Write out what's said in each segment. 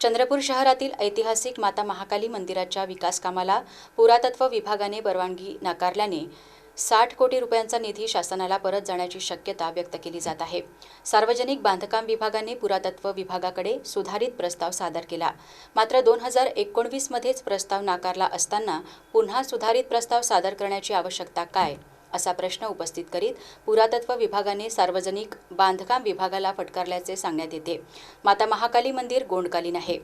चंद्रपूर शहरातील ऐतिहासिक माता महाकाली मंदिराच्या विकासकामाला पुरातत्व विभागाने परवानगी नाकारल्याने साठ कोटी रुपयांचा निधी शासनाला परत जाण्याची शक्यता व्यक्त केली जात आहे. सार्वजनिक बांधकाम विभागाने पुरातत्व विभागाकडे सुधारित प्रस्ताव सादर केला. मात्र दोन हजार एकोणवीसमध्येच प्रस्ताव नाकारला असताना पुन्हा सुधारित प्रस्ताव सादर करण्याची आवश्यकता काय? असा प्रश्न उपस्थित करीत पुरातत्व विभागाने सार्वजनिक बांधकाम विभागाला फटकारल्याचे सांगण्यात येते. माता महाकाली मंदिर गोंडकालीन आहे.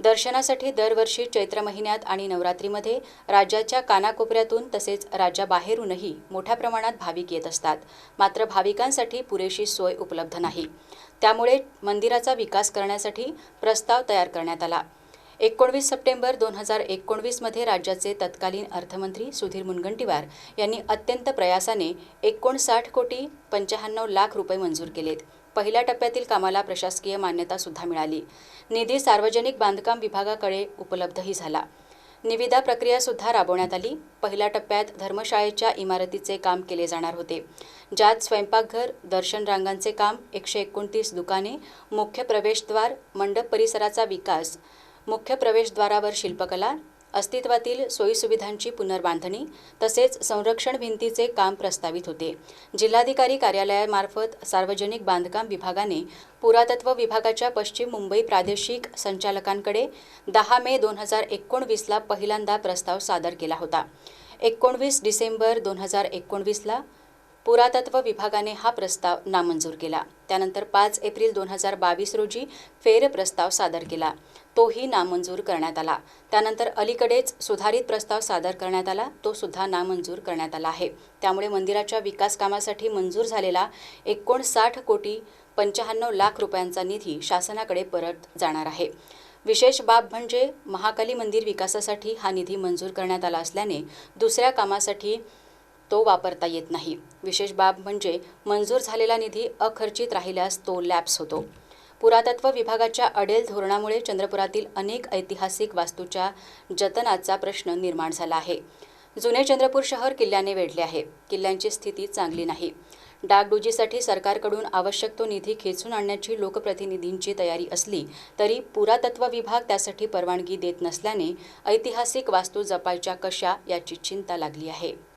दर्शनासाठी दरवर्षी चैत्र महिन्यात आणि नवरात्रीमध्ये राज्याच्या कानाकोपऱ्यातून तसेच राज्याबाहेरूनही मोठ्या प्रमाणात भाविक येत असतात. मात्र भाविकांसाठी पुरेशी सोय उपलब्ध नाही. त्यामुळे मंदिराचा विकास करण्यासाठी प्रस्ताव तयार करण्यात आला. एकोणवीस सप्टेंबर दोन हजार एकोणवीसमध्ये राज्याचे तत्कालीन अर्थमंत्री सुधीर मुनगंटीवार यांनी अत्यंत प्रयासाने एकोणसाठ कोटी पंच्याण्णव लाख रुपये मंजूर केलेत. पहिल्या टप्प्यातील कामाला प्रशासकीय मान्यतासुद्धा मिळाली. निधी सार्वजनिक बांधकाम विभागाकडे उपलब्धही झाला. निविदा प्रक्रियासुद्धा राबवण्यात आली. पहिल्या टप्प्यात धर्मशाळेच्या इमारतीचे काम केले जाणार होते. ज्यात स्वयंपाकघर दर्शन रांगांचे काम एकशे एकोणतीस दुकाने मुख्य प्रवेशद्वार मंडप परिसराचा विकास मुख्य प्रवेशद्वारावर शिल्पकला अस्तित्वातील सोयीसुविधांची पुनर्बांधणी तसेच संरक्षण भिंतीचे काम प्रस्तावित होते. जिल्हाधिकारी कार्यालयामार्फत सार्वजनिक बांधकाम विभागाने पुरातत्व विभागाच्या पश्चिम मुंबई प्रादेशिक संचालकांकडे दहा मे दोन हजार एकोणवीसला पहिल्यांदा प्रस्ताव सादर केला होता. एकोणवीस डिसेंबर दोन हजार एकोणवीसला पुरातत्व विभागाने हा प्रस्ताव नामंजूर केला. त्यानंतर पाच एप्रिल दोन हजार बावीस रोजी फेर प्रस्ताव सादर केला. तोही नामंजूर करण्यात आला. त्यानंतर अलीकडेच सुधारित प्रस्ताव सादर करण्यात आला. तो सुद्धा नामंजूर करण्यात आला आहे. त्यामुळे मंदिराच्या विकास कामासाठी मंजूर झालेला एकोणसाठ कोटी पंच्याण्णव लाख रुपयांचा निधी शासनाकडे परत जाणार आहे. विशेष बाब म्हणजे महाकाली मंदिर विकासासाठी हा निधी मंजूर करण्यात आला असल्याने दुसऱ्या कामासाठी तो वापरता येत नाही. विशेष बाब म्हणजे मंजूर झालेला निधी अखर्चित राहिल्यास तो लॅप्स होतो. पुरातत्व विभागाच्या अडेल धोरणामुळे चंद्रपुरातील अनेक ऐतिहासिक वास्तूच्या जतनाचा प्रश्न निर्माण झाला आहे. जुने चंद्रपूर शहर किल्ल्याने वेढले आहे. किल्ल्यांची स्थिती चांगली नाही. डागडुजीसाठी सरकारकडून आवश्यक तो निधी खेचून आणण्याची लोकप्रतिनिधींची तयारी असली तरी पुरातत्व विभाग त्यासाठी परवानगी देत नसल्याने ऐतिहासिक वास्तू जपायच्या कशा याची चिंता लागली आहे.